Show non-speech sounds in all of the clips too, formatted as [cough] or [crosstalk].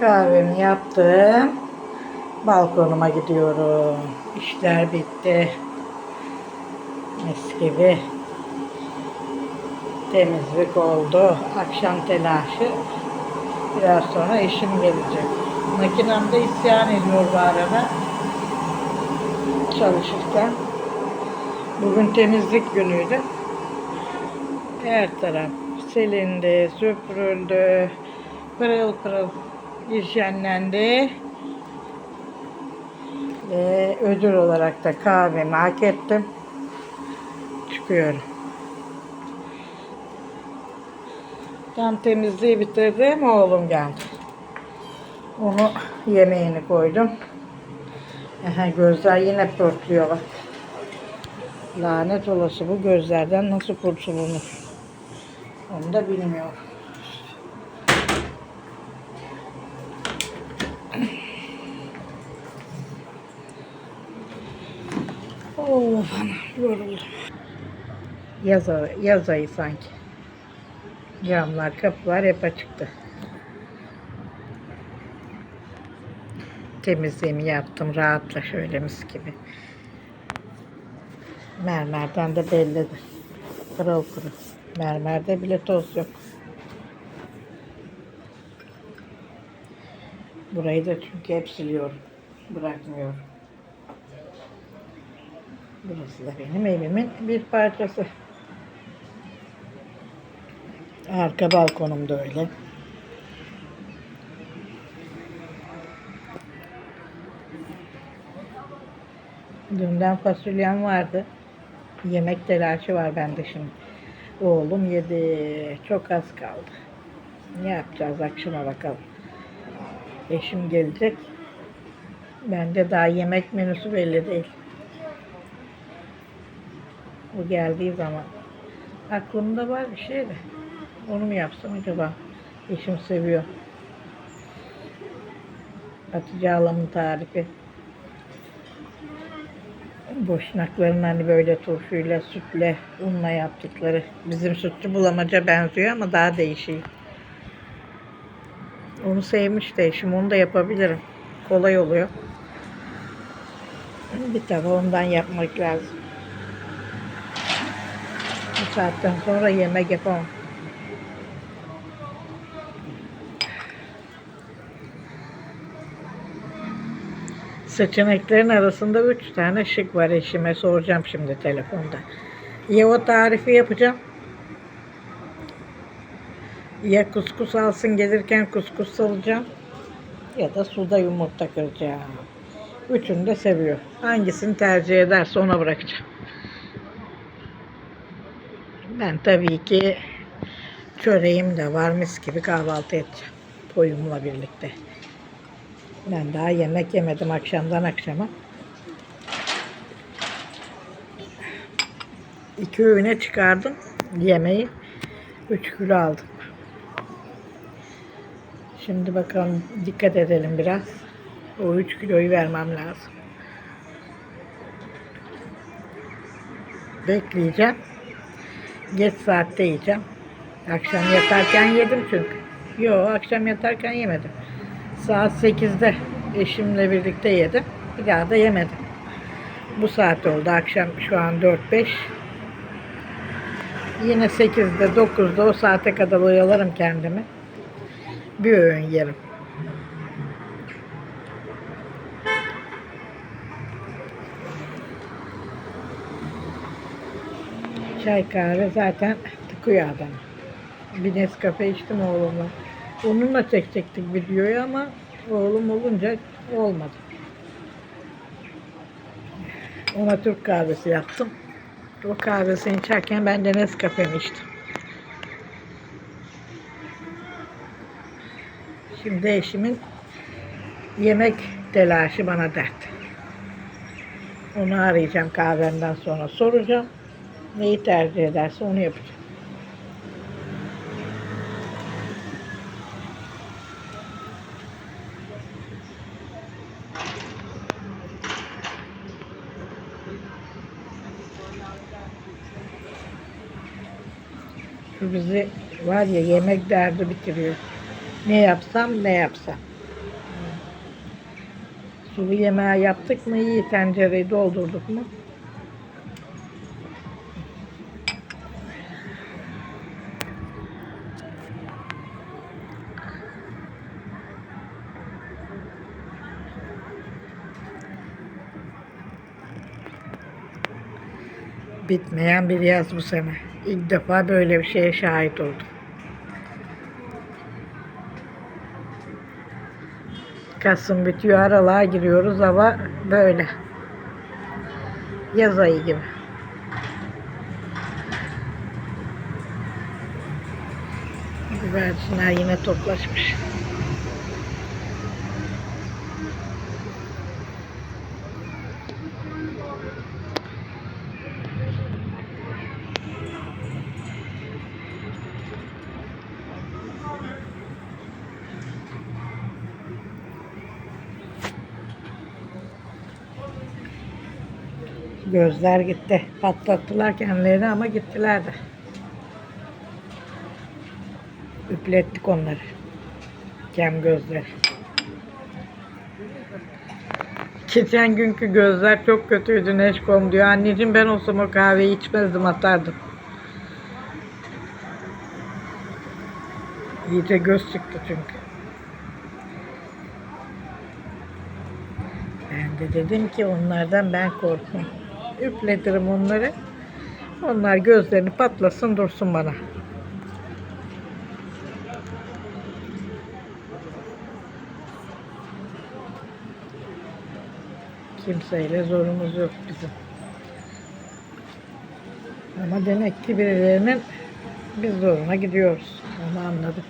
Kahvemi yaptım. Balkonuma gidiyorum. İşler bitti. Mis gibi. Temizlik oldu. Akşam telaşı. Biraz sonra eşim gelecek. Makinem de isyan ediyor bu arada. Çalışırken. Bugün temizlik günüydü. Her taraf silindi, süpürüldü, pırıl pırıl hijyenlendi. Ve ödül olarak da kahvemi hak ettim. Çıkıyorum. Tam temizliği bitirdim, oğlum geldi. Onu yemeğini koydum. Aha, gözler yine pörtlüyor bak. Lanet olası bu gözlerden nasıl kurtulunur? Onu da bilmiyorum. Anam yoruldum. Yaz, yaz ayı sanki. Camlar, kapılar hep açıktı. Temizliğimi yaptım rahatla şöyle mis gibi. Mermerden de bellidir. Pırıl pırıl. Mermerde bile toz yok. Burayı da çünkü hep siliyorum. Bırakmıyorum. Burası da benim evimin bir parçası. Arka balkonum da öyle. Dünden fasulyem vardı. Yemek telaşı var bende şimdi. Oğlum yedi. Çok az kaldı. Ne yapacağız akşama bakalım. Eşim gelecek. Bende daha yemek menüsü belli değil. O geldiği zaman. Aklımda var bir şey de. Onu mu yapsam acaba? Eşim seviyor. Hatice halamın tarifi. Boşnakların hani böyle turşuyla, sütle, unla yaptıkları. Bizim sütlü bulamaca benziyor ama daha değişik. Onu sevmiş de eşim. Onu da yapabilirim. Kolay oluyor. Bir tane ondan yapmak lazım. Saatten sonra yemek yapamam. Seçeneklerin arasında üç tane şık var eşime soracağım şimdi telefonda. Ya o tarifi yapacağım. Ya kuskus alsın gelirken kuskus salacağım. Ya da suda yumurta kıracağım. Üçünü de seviyor. Hangisini tercih ederse ona bırakacağım. Ben tabii ki çöreğim de var mis gibi kahvaltı edeceğim. Poyumla birlikte. Ben daha yemek yemedim akşamdan akşama. İki öğüne çıkardım yemeği. Üç kilo aldım. Şimdi bakalım dikkat edelim biraz. O üç kiloyu vermem lazım. Bekleyeceğim. Geç saatte yiyeceğim. Akşam yatarken yedim çünkü. Yok akşam yatarken yemedim. Saat 8'de eşimle birlikte yedim. Bir daha da yemedim. Bu saat oldu. Akşam şu an 4-5. Yine 8'de 9'da o saate kadar oyalarım kendimi. Bir öğün yerim. Çay kahve zaten tıkıyor adamı. Bir Nescafe içtim oğlumla. Onunla çekecektik videoyu ama oğlum olunca olmadı. Ona Türk kahvesi yaptım. O kahvesini içerken ben de Nescafe'mi içtim. Şimdi eşimin yemek telaşı bana dert. Onu arayacağım kahvemden sonra soracağım. Neyi tercih ederse onu yapacağım. Şu bizi var ya yemek derdi bitiriyor. Ne yapsam ne yapsam. Sulu yemeği yaptık mı iyi tencereyi doldurduk mu? Bitmeyen bir yaz bu sene. İlk defa böyle bir şeye şahit oldum. Kasım bitiyor, aralığa giriyoruz ama böyle. Yaz ayı gibi. Güvercinler yine toplaşmış. Gözler gitti. Patlattılar kendilerini ama gittiler de. Üplettik onları. Kem gözler. Geçen günkü gözler çok kötüydü Neşkom diyor. Anneciğim ben olsam o kahveyi içmezdim atardım. İyice göz çıktı çünkü. Ben de dedim ki onlardan ben korkmam. Üfletirim onları. Onlar gözlerini patlasın dursun bana. Kimseyle zorumuz yok bizim. Ama demek ki birilerinin biz zoruna gidiyoruz. Onu anladım.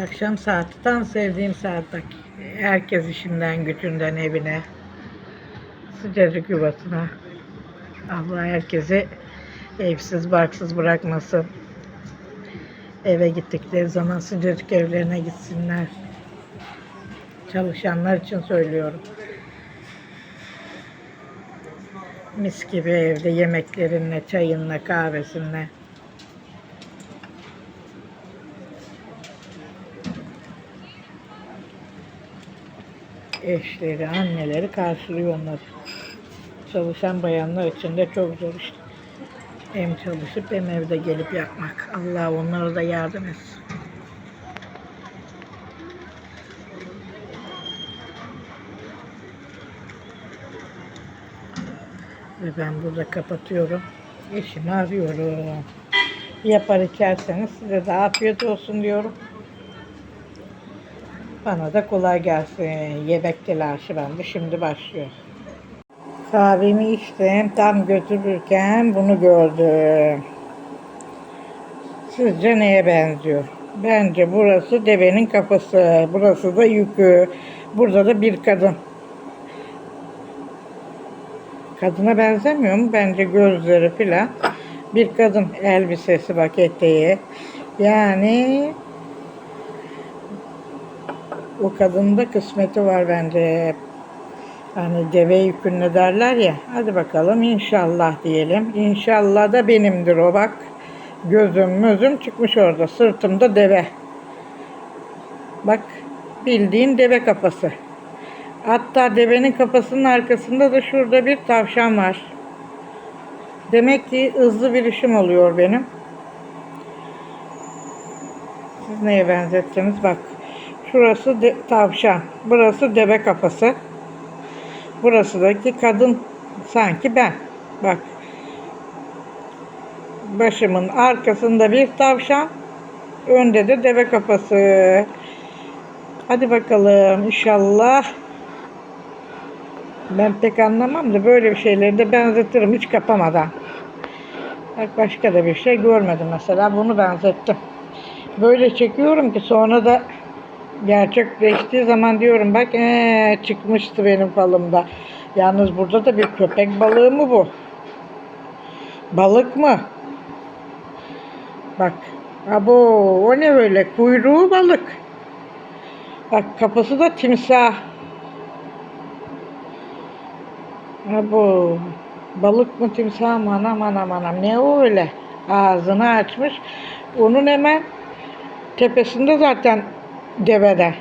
Akşam saati tam sevdiğim saat. Herkes işinden gücünden evine. Sıcacık yuvasına. Allah herkesi evsiz barksız bırakmasın. Eve gittikleri zaman sıcacık evlerine gitsinler. Çalışanlar için söylüyorum. Mis gibi evde yemeklerinle, çayınla, kahvesinle. Eşleri, anneleri karşılıyor onları. Çalışan bayanlar için de çok zor işte. Hem çalışıp hem evde gelip yapmak. Allah onlara da yardım etsin. Ve ben burada kapatıyorum. Eşimi arıyorum. Yapar içerseniz size de afiyet olsun diyorum. Bana da kolay gelsin. Yemek telaşı bende şimdi başlıyor. Kahvemi içtim. Tam götürürken bunu gördüm. Sizce neye benziyor? Bence burası devenin kafası. Burası da yükü. Burada da bir kadın. Kadına benzemiyor mu? Bence gözleri filan. Bir kadın elbisesi bak. Yani o kadının da kısmeti var bence. Hani deve yükünü derler ya. Hadi bakalım inşallah diyelim. İnşallah da benimdir o bak. Gözüm mözüm çıkmış orada. Sırtımda deve. Bak bildiğin deve kafası. Hatta devenin kafasının arkasında da şurada bir tavşan var. Demek ki hızlı bir işim oluyor benim. Siz neye benzettiniz? Bak. Şurası de, tavşan. Burası deve kafası. Burasıdaki kadın sanki ben. Bak. Başımın arkasında bir tavşan. Önde de deve kafası. Hadi bakalım inşallah. Ben pek anlamam da böyle bir şeyleri de benzetirim hiç kapamadan. Bak başka da bir şey görmedim mesela bunu benzettim. Böyle çekiyorum ki sonra da gerçekleştiği zaman diyorum bak ee, çıkmıştı benim falımda. Yalnız burada da bir köpek balığı mı bu? Balık mı? Bak. Abo o ne böyle? Kuyruğu balık. Bak kafası da timsah. Ha bu balık mı timsah mı anam anam anam ne o öyle ağzını açmış onun hemen tepesinde zaten devede.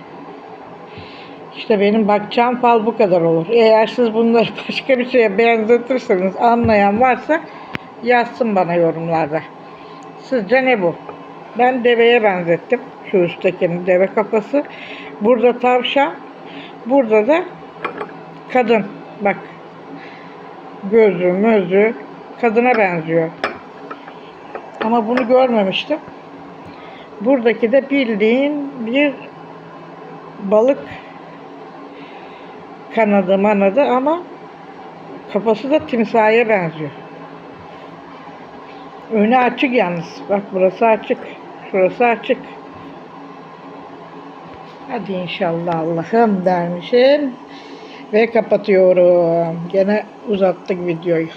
İşte benim bakacağım fal bu kadar olur. Eğer siz bunları [laughs] başka bir şeye benzetirseniz anlayan varsa yazsın bana yorumlarda. Sizce ne bu? Ben deveye benzettim. Şu üsttekinin deve kafası. Burada tavşan burada da kadın. Bak gözü mözü kadına benziyor. Ama bunu görmemiştim. Buradaki de bildiğin bir balık kanadı manadı ama kafası da timsaha benziyor. Önü açık yalnız. Bak burası açık. Şurası açık. Hadi inşallah Allah'ım dermişim. Ve kapatıyorum. Gene uzattık videoyu.